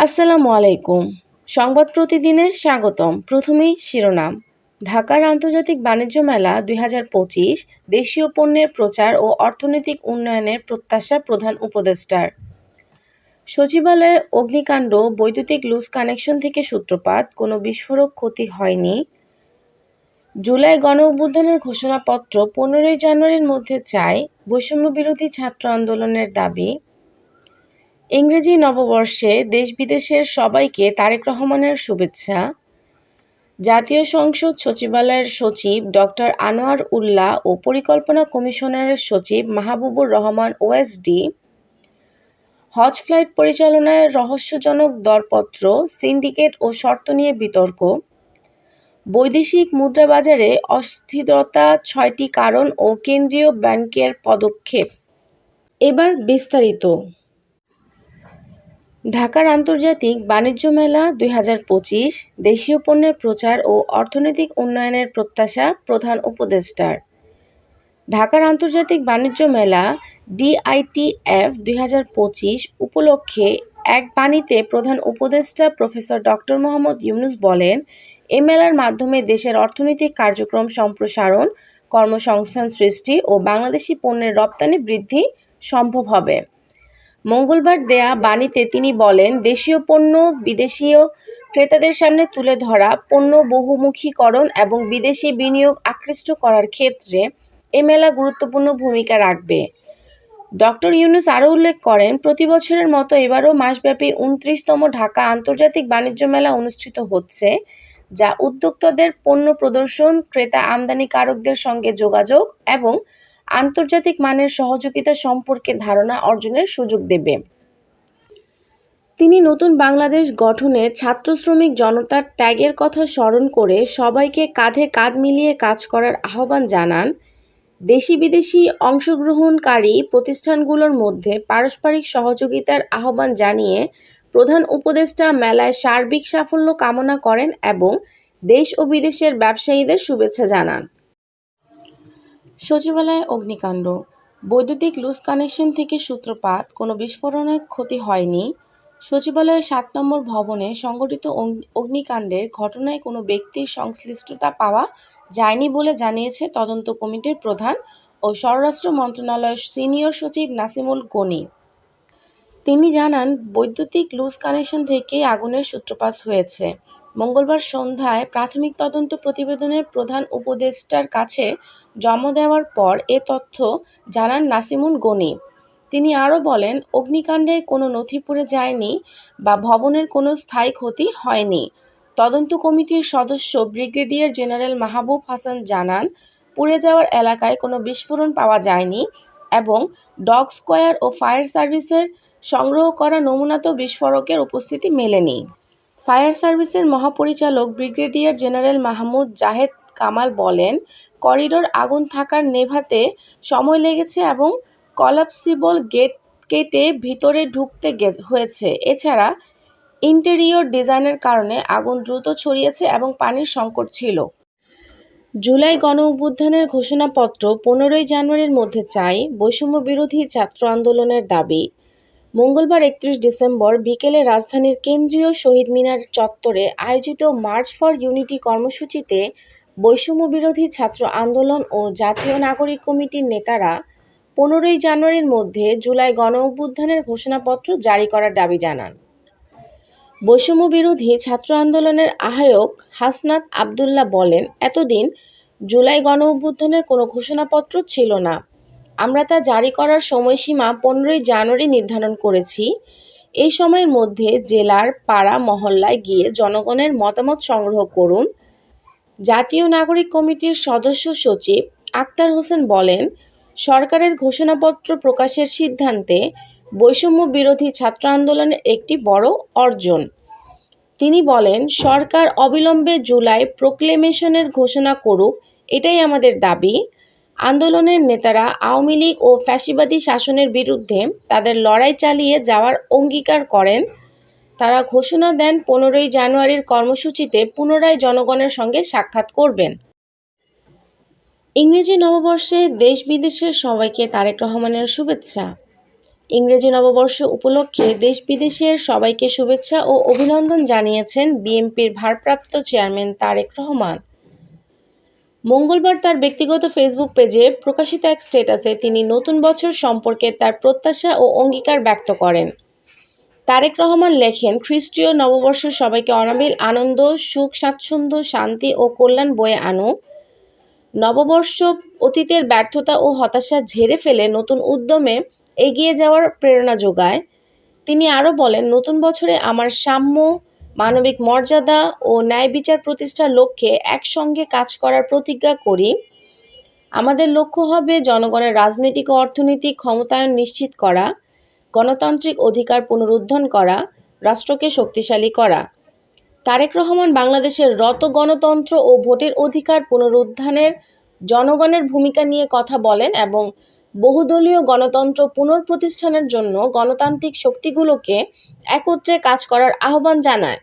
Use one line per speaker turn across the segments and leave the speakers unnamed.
আসসালামু আলাইকুম। সংবাদ প্রতিদিনে স্বাগতম। প্রথমেই শিরোনাম। ঢাকার আন্তর্জাতিক বাণিজ্য মেলা দুই হাজার পঁচিশ দেশীয় পণ্যের প্রচার ও অর্থনৈতিক উন্নয়নের প্রত্যাশা প্রধান উপদেষ্টার। সচিবালয়ে অগ্নিকাণ্ড, বৈদ্যুতিক লুজ কানেকশন থেকে সূত্রপাত, কোনো বিস্ফোরক ক্ষতি হয়নি। জুলাই গণ অভ্যুত্থানের ঘোষণাপত্র পনেরোই জানুয়ারির মধ্যে চায় বৈষম্যবিরোধী ছাত্র আন্দোলনের দাবি। ইংরেজি নববর্ষে দেশ বিদেশের সবাইকে তারেক রহমানের শুভেচ্ছা। জাতীয় সংসদ সচিবালয়ের সচিব ডক্টর আনোয়ার উল্লাহ ও পরিকল্পনা কমিশনারের সচিব মাহবুবুর রহমান ওএসডি, হজ ফ্লাইট পরিচালনায় রহস্যজনক দরপত্র, সিন্ডিকেট ও শর্ত নিয়ে বিতর্ক, বৈদেশিক মুদ্রাবাজারে অস্থিরতা ছয়টি কারণ ও কেন্দ্রীয় ব্যাংকের পদক্ষেপ। এবার বিস্তারিত। ঢাকার আন্তর্জাতিক বাণিজ্য মেলা দুই হাজার পঁচিশ, দেশীয় পণ্যের প্রচার ও অর্থনৈতিক উন্নয়নের প্রত্যাশা প্রধান উপদেষ্টার। ঢাকার আন্তর্জাতিক বাণিজ্য মেলা ডিআইটিএফ দুই হাজার পঁচিশ উপলক্ষে এক বাণীতে প্রধান উপদেষ্টা প্রফেসর ডক্টর মোহাম্মদ ইউনুস বলেন, এ মেলার মাধ্যমে দেশের অর্থনৈতিক কার্যক্রম সম্প্রসারণ, কর্মসংস্থান সৃষ্টি ও বাংলাদেশি পণ্যের রপ্তানি বৃদ্ধি সম্ভব হবে। মঙ্গলবার দেয়া বাণীতে তিনি বলেন, দেশীয় পণ্য বিদেশীয় ক্রেতাদের সামনে তুলে ধরা, পণ্য বহুমুখীকরণ এবং বিদেশি বিনিয়োগ আকৃষ্ট করার ক্ষেত্রে এ মেলা গুরুত্বপূর্ণ ভূমিকা রাখবে। ডক্টর ইউনুস আরও উল্লেখ করেন, প্রতি বছরের মতো এবারও মাসব্যাপী উনত্রিশতম ঢাকা আন্তর্জাতিক বাণিজ্য মেলা অনুষ্ঠিত হচ্ছে, যা উদ্যোক্তাদের পণ্য প্রদর্শন, ক্রেতা আমদানিকারকদের সঙ্গে যোগাযোগ এবং আন্তর্জাতিক মানের সহযোগিতা সম্পর্কে ধারণা অর্জনের সুযোগ দেবে। তিনি নতুন বাংলাদেশ গঠনে ছাত্র শ্রমিক জনতার ত্যাগের কথা স্মরণ করে সবাইকে কাঁধে কাঁধ মিলিয়ে কাজ করার আহ্বান জানান। দেশি বিদেশি অংশগ্রহণকারী প্রতিষ্ঠানগুলোর মধ্যে পারস্পরিক সহযোগিতার আহ্বান জানিয়ে প্রধান উপদেষ্টা মেলায় সার্বিক সাফল্য কামনা করেন এবং দেশ ও বিদেশের ব্যবসায়ীদের শুভেচ্ছা জানান। সচিবালয়ে অগ্নিকাণ্ড। বৈদ্যুতিক লুজ কানেকশন থেকে সূত্রপাত, কোনো বিস্ফোরণের ক্ষতি হয়নি। সচিবালয়ের সাত নম্বর ভবনে সংঘটিত অগ্নিকাণ্ডের ঘটনায় কোনো ব্যক্তির সংশ্লিষ্টতা পাওয়া যায়নি বলে জানিয়েছে তদন্ত কমিটির প্রধান ও স্বরাষ্ট্র মন্ত্রণালয়ের সিনিয়র সচিব নাসিমুল গনি। তিনি জানান, বৈদ্যুতিক লুজ কানেকশন থেকেই আগুনের সূত্রপাত হয়েছে। মঙ্গলবার সন্ধ্যায় প্রাথমিক তদন্ত প্রতিবেদনের প্রধান উপদেষ্টার কাছে জমা দেওয়ার পর এ তথ্য জানান নাসিমুন গনি। তিনি আরও বলেন, অগ্নিকাণ্ডে কোনো নথি পুড়ে যায়নি বা ভবনের কোনো স্থায়ী ক্ষতি হয়নি। তদন্ত কমিটির সদস্য ব্রিগেডিয়ার জেনারেল মাহবুব হাসান জানান, পুড়ে যাওয়ার এলাকায় কোনো বিস্ফোরণ পাওয়া যায়নি এবং ডগ স্কোয়ার ও ফায়ার সার্ভিসের সংগ্রহ করা নমুনাতেও বিস্ফোরকের উপস্থিতি মেলেনি। ফায়ার সার্ভিসের মহাপরিচালক ব্রিগেডিয়ার জেনারেল মাহমুদ জাহেদ কামাল বলেন, করিডোর আগুন থাকার নেভাতে সময় লেগেছে এবং কলাপসিবল গেট, কেটে ভিতরে ঢুকতে হয়েছে। এছাড়া ইন্টেরিয়র ডিজাইনের কারণে আগুন দ্রুত ছড়িয়েছে এবং পানির সংকট ছিল। জুলাই গণ অভ্যুত্থানের ঘোষণাপত্র পনেরোই জানুয়ারির মধ্যে চাই বৈষম্য বিরোধী ছাত্র আন্দোলনের দাবি। মঙ্গলবার একত্রিশ ডিসেম্বর বিকেলে রাজধানীর কেন্দ্রীয় শহীদ মিনার চত্বরে আয়োজিত মার্চ ফর ইউনিটি কর্মসূচিতে বৈষম্য বিরোধী ছাত্র আন্দোলন ও জাতীয় নাগরিক কমিটির নেতারা পনেরোই জানুয়ারির মধ্যে জুলাই গণ অভ্যুত্থানের ঘোষণাপত্র জারি করার দাবি জানান। বৈষম্য বিরোধী ছাত্র আন্দোলনের আহ্বায়ক হাসনাত আবদুল্লাহ বলেন, এতদিন জুলাই গণ অভ্যুত্থানের কোনো ঘোষণাপত্র ছিল না। আমরা তা জারি করার সময়সীমা পনেরোই জানুয়ারি নির্ধারণ করেছি। এই সময়ের মধ্যে জেলার পাড়া, মহল্লায় গিয়ে জনগণের মতামত সংগ্রহ করুন। জাতীয় নাগরিক কমিটির সদস্য সচিব আক্তার হোসেন বলেন, সরকারের ঘোষণাপত্র প্রকাশের সিদ্ধান্তে বৈষম্য বিরোধী ছাত্র আন্দোলনের একটি বড় অর্জন। তিনি বলেন, সরকার অবিলম্বে জুলাই প্রোক্লেমেশনের ঘোষণা করুক, এটাই আমাদের দাবি। আন্দোলনের নেতারা আওয়ামী লীগ ও ফ্যাসিবাদী শাসনের বিরুদ্ধে তাদের লড়াই চালিয়ে যাওয়ার অঙ্গীকার করেন। তারা ঘোষণা দেন পনেরোই জানুয়ারির কর্মসূচিতে পুনরায় জনগণের সঙ্গে সাক্ষাৎ করবেন ইংরেজি নববর্ষে দেশ বিদেশের সবাইকে তারেক রহমানের শুভেচ্ছা ইংরেজি নববর্ষ উপলক্ষে দেশ-বিদেশের সবাইকে শুভেচ্ছা ও অভিনন্দন জানিয়েছেন বিএনপির ভারপ্রাপ্ত চেয়ারম্যান তারেক রহমান। মঙ্গলবার তার ব্যক্তিগত ফেসবুক পেজে প্রকাশিত এক স্ট্যাটাসে তিনি নতুন বছর সম্পর্কে তার প্রত্যাশা ও অঙ্গীকার ব্যক্ত করেন। তারেক রহমান লেখেন, খ্রিস্টীয় নববর্ষ সবাইকে অনাবিল আনন্দ, সুখ, স্বাচ্ছন্দ্য, শান্তি ও কল্যাণ বয়ে আনুক। নববর্ষ অতীতের ব্যর্থতা ও হতাশা ঝেড়ে ফেলে নতুন উদ্যমে এগিয়ে যাওয়ার প্রেরণা যোগায়। তিনি আরও বলেন, নতুন বছরে আমার সাম্য, মানবিক মর্যাদা ও ন্যায় বিচার প্রতিষ্ঠার লক্ষ্যে একসঙ্গে কাজ করার প্রতিজ্ঞা করি। আমাদের লক্ষ্য হবে জনগণের রাজনৈতিক ও অর্থনৈতিক ক্ষমতায়ন নিশ্চিত করা, গণতান্ত্রিক অধিকার পুনরুদ্ধার করা, রাষ্ট্রকে শক্তিশালী করা। তারেক রহমান বাংলাদেশের রত গণতন্ত্র ও ভোটের অধিকার পুনরুদ্ধারে জনগণের ভূমিকা নিয়ে কথা বলেন এবং বহুদলীয় গণতন্ত্র পুনঃপ্রতিষ্ঠার জন্য গণতান্ত্রিক শক্তিগুলোকে একত্রে কাজ করার আহ্বান জানায়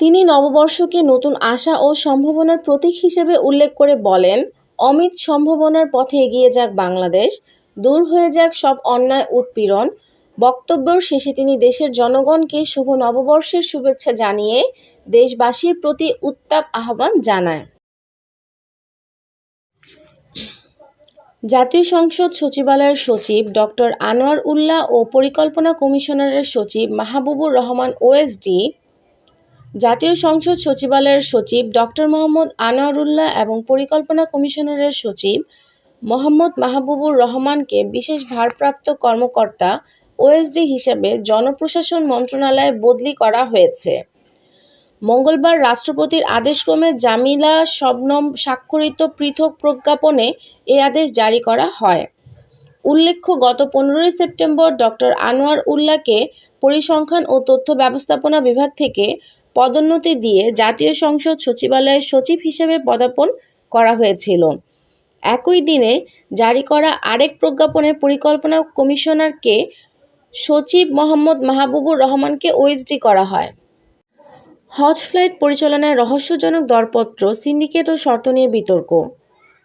তিনি নববর্ষকে নতুন আশা ও সম্ভাবনার প্রতীক হিসেবে উল্লেখ করে বলেন, অমিত সম্ভাবনার পথে এগিয়ে যাক বাংলাদেশ, দূর হয়ে যাক সব অন্যায় উৎপীড়ন। বক্তব্যের শেষে তিনি দেশের জনগণকে শুভ নববর্ষের শুভেচ্ছা জানিয়ে দেশবাসীর প্রতি উত্তাপ আহ্বান জানান। জাতীয় সংসদ সচিবালয়ের সচিব ডক্টর আনোয়ার উল্লাহ ও পরিকল্পনা কমিশনারের সচিব মাহবুবুর রহমান ওএসডি, জাতীয় সংসদ সচিবালয়ের সচিব ডক্টর মোহাম্মদ আনোয়ার উল্লাহ এবং পরিকল্পনা কমিশনারের সচিব মোহাম্মদ মাহবুবুর রহমানকে বিশেষ ভারপ্রাপ্ত কর্মকর্তা ওএসডি হিসেবে জনপ্রশাসন মন্ত্রণালয়ে বদলি করা হয়েছে। মঙ্গলবার রাষ্ট্রপতির আদেশক্রমে জামিলা শবনম স্বাক্ষরিত পৃথক প্রজ্ঞাপনে এ আদেশ জারি করা হয়। উল্লেখ্য, গত পনেরোই সেপ্টেম্বর ডক্টর আনোয়ার উল্লাহকে পরিসংখ্যান ও তথ্য ব্যবস্থাপনা বিভাগ থেকে পদোন্নতি দিয়ে জাতীয় সংসদ সচিবালয়ের সচিব হিসেবে পদার্পণ করা হয়েছিল। একই দিনে জারি করা আরেক প্রজ্ঞাপনে পরিকল্পনা কমিশনারকে সচিব মোহাম্মদ মাহবুবুর রহমানকে ওএসডি করা হয়। হজ ফ্লাইট পরিচালনায় রহস্যজনক দরপত্র, সিন্ডিকেট ও শর্ত নিয়ে বিতর্ক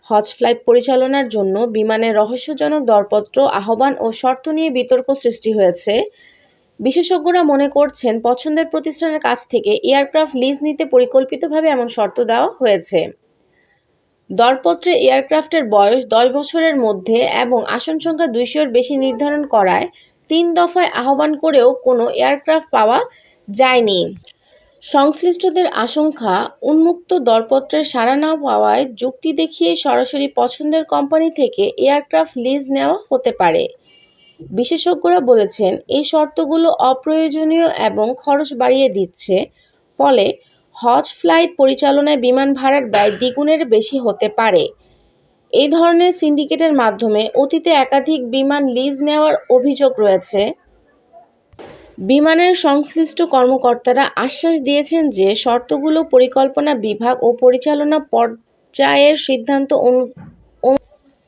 হজ ফ্লাইট পরিচালনার জন্য বিমানের রহস্যজনক দরপত্র, আহ্বান ও শর্ত নিয়ে বিতর্ক সৃষ্টি হয়েছে। বিশেষজ্ঞরা মনে করছেন, পছন্দের প্রতিষ্ঠানের কাছ থেকে এয়ারক্রাফট লিজ নিতে পরিকল্পিতভাবে এমন শর্ত দেওয়া হয়েছে। দরপত্রে এয়ারক্রাফটের বয়স দশ বছরের মধ্যে এবং আসন সংখ্যা দুইশোর বেশি নির্ধারণ করায় তিন দফায় আহ্বান করেও কোনো এয়ারক্রাফট পাওয়া যায়নি। সংশ্লিষ্টদের আশঙ্কা, উন্মুক্ত দরপত্রে সাড়া না পাওয়ায় যুক্তি দেখিয়ে সরাসরি পছন্দের কোম্পানি থেকে এয়ারক্রাফট লিজ নেওয়া হতে পারে। বিশেষজ্ঞরা বলেছেন এই শর্তগুলো অপ্রয়োজনীয় এবং খরচ বাড়িয়ে দিচ্ছে। ফলে হজ ফ্লাইট পরিচালনায় বিমান ভাড়ার ব্যয় দ্বিগুণের বেশি হতে পারে। এই ধরনের সিন্ডিকেটের মাধ্যমে অতীতে একাধিক বিমান লিজ নেওয়ার অভিযোগ রয়েছে। বিমানের সংশ্লিষ্ট কর্মকর্তারা আশ্বাস দিয়েছেন যে, শর্তগুলো পরিকল্পনা বিভাগ ও পরিচালনা পর্যায়ের সিদ্ধান্ত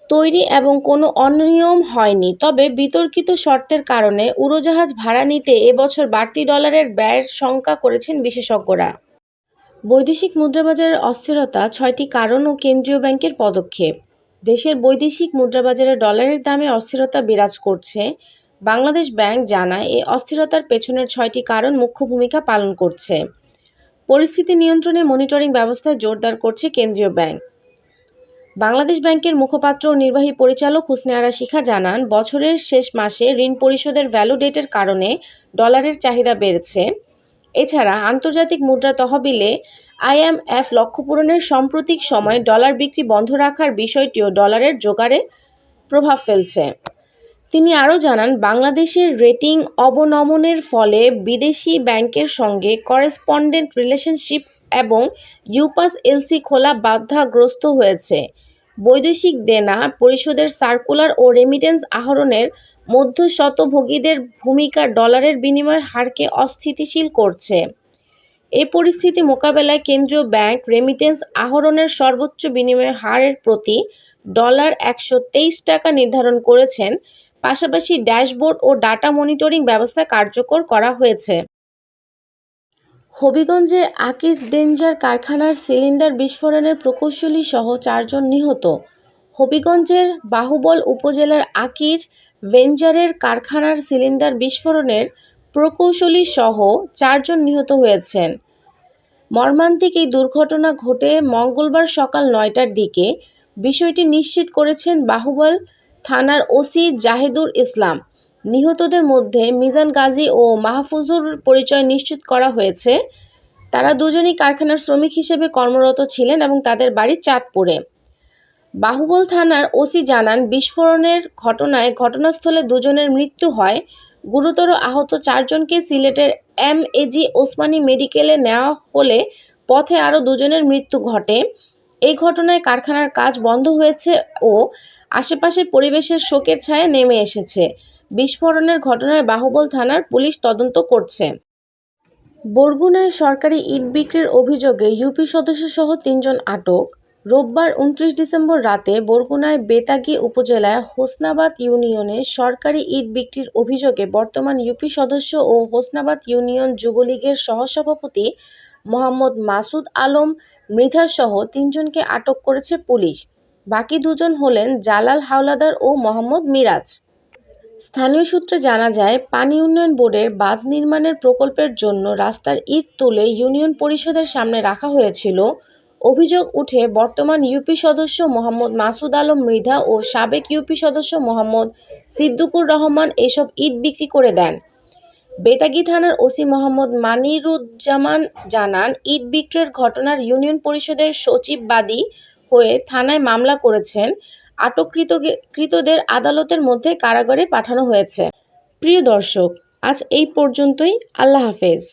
তৈরি এবং কোনো অনিয়ম হয়নি। তবে বিতর্কিত শর্তের কারণে উড়োজাহাজ ভাড়া নিতে এবছর বাড়তি ডলারের ব্যয়ের শঙ্কা করেছেন বিশেষজ্ঞরা। বৈদেশিক মুদ্রাবাজারের অস্থিরতা, ছয়টি কারণ ও কেন্দ্রীয় ব্যাংকের পদক্ষেপ দেশের বৈদেশিক মুদ্রাবাজারে ডলারের দামে অস্থিরতা বিরাজ করছে। বাংলাদেশ ব্যাংক জানায়, এ অস্থিরতার পেছনের ছয়টি কারণ মুখ্য ভূমিকা পালন করছে। পরিস্থিতি নিয়ন্ত্রণে মনিটরিং ব্যবস্থা জোরদার করছে কেন্দ্রীয় ব্যাংক। বাংলাদেশ ব্যাংকের মুখপাত্র ও নির্বাহী পরিচালক হোসনে আরা শিখা জানান, বছরের শেষ মাসে ঋণ পরিশোধের ভ্যালু ডেটের কারণে ডলারের চাহিদা বেড়েছে। এছাড়া আন্তর্জাতিক মুদ্রা তহবিলে আইএমএফ লক্ষ্য পূরণের সাম্প্রতিক সময়ে ডলার বিক্রি বন্ধ রাখার বিষয়টিও ডলারের জোগাড়ে প্রভাব ফেলছে। তিনি আরও জানান, বাংলাদেশের রেটিং অবনমনের ফলে বিদেশি ব্যাংকের সঙ্গে করেসপন্ডেন্ট রিলেশনশিপ এবং ইউপাস এলসি খোলা বাধাগ্রস্ত হয়েছে। বৈদেশিক দেনা পরিশোধের সার্কুলার ও রেমিটেন্স আহরণের মধ্যস্বত্বভোগীদের ভূমিকা ডলারের বিনিময় হারকে অস্থিতিশীল করছে। এ পরিস্থিতি মোকাবেলায় কেন্দ্রীয় ব্যাংক রেমিটেন্স আহরণের সর্বোচ্চ বিনিময় হারের প্রতি ডলার একশো তেইশ টাকা নির্ধারণ করেছেন। পাশাপাশি ড্যাশবোর্ড ও ডাটা মনিটরিং ব্যবস্থা কার্যকর করা হয়েছে। হবিগঞ্জে আকিজ ডেঞ্জার কারখানার সিলিন্ডার বিস্ফোরণে প্রকৌশলীসহ চারজন নিহত। হবিগঞ্জের বাহুবল উপজেলার আকিজ ভেঞ্জারের কারখানার সিলিন্ডার বিস্ফোরণের প্রকৌশলী সহ চারজন নিহত হয়েছেন। মর্মান্তিক এই দুর্ঘটনা ঘটে মঙ্গলবার সকাল নয়টার দিকে। বিষয়টি নিশ্চিত করেছেন বাহুবল থানার ওসি জাহেদুর ইসলাম। নিহতদের মধ্যে মিজান গাজী ও মাহফুজুর পরিচয় নিশ্চিত করা হয়েছে। তারা দুজনই কারখানার শ্রমিক হিসেবে কর্মরত ছিলেন এবং তাদের বাড়ি চাঁদপুরে। বাহুবল থানার ওসি জানান, বিস্ফোরণের ঘটনায় ঘটনাস্থলে দুজনের মৃত্যু হয়। গুরুতর আহত চারজনকে সিলেটের এম এজি ওসমানী মেডিকেলে নেওয়া হলে পথে আরও দুজনের মৃত্যু ঘটে। এই ঘটনায় কারখানার কাজ বন্ধ হয়েছে ও আশেপাশের পরিবেশের শোকের ছায়া নেমে এসেছে। বিস্ফোরণের ঘটনায় বাহুবল থানার পুলিশ তদন্ত করছে। বরগুনায় সরকারি ইট বিক্রির অভিযোগে ইউপি সদস্যসহ তিনজন আটক। রোববার উনত্রিশ ডিসেম্বর রাতে বরগুনায় বেতাগি উপজেলায় হোসনাবাদ ইউনিয়নে সরকারি ইট বিক্রির অভিযোগে বর্তমান ইউপি সদস্য ও হোসনাবাদ ইউনিয়ন যুবলীগের সহসভাপতি মোহাম্মদ মাসুদ আলম মৃধাসহ তিনজনকে আটক করেছে পুলিশ। বাকি দুজন হলেন জালাল হাওলাদার ও মোহাম্মদ মিরাজ। স্থানীয় সূত্রে জানা যায়, পানি উন্নয়ন বোর্ডের বাঁধ নির্মাণের প্রকল্পের জন্য রাস্তার ইট তুলে ইউনিয়ন পরিষদের সামনে রাখা হয়েছিল। অভিযোগ উঠে বর্তমান ইউপি সদস্য মোহাম্মদ মাসুদ আলম মৃধা ও সাবেক ইউপি সদস্য মোহাম্মদ সিদ্দুকুর রহমান এসব ইট বিক্রি করে দেন। বেতাগী থানার ওসি মোহাম্মদ মানিরুজ্জামান জানান, ইট বিক্রির ঘটনার ইউনিয়ন পরিষদের সচিব বাদী হয়ে থানায় মামলা করেছেন। আটককৃত কৃতদের আদালতের মধ্যে কারাগারে পাঠানো হয়েছে। প্রিয় দর্শক, আজ এই পর্যন্তই। আল্লাহ হাফেজ।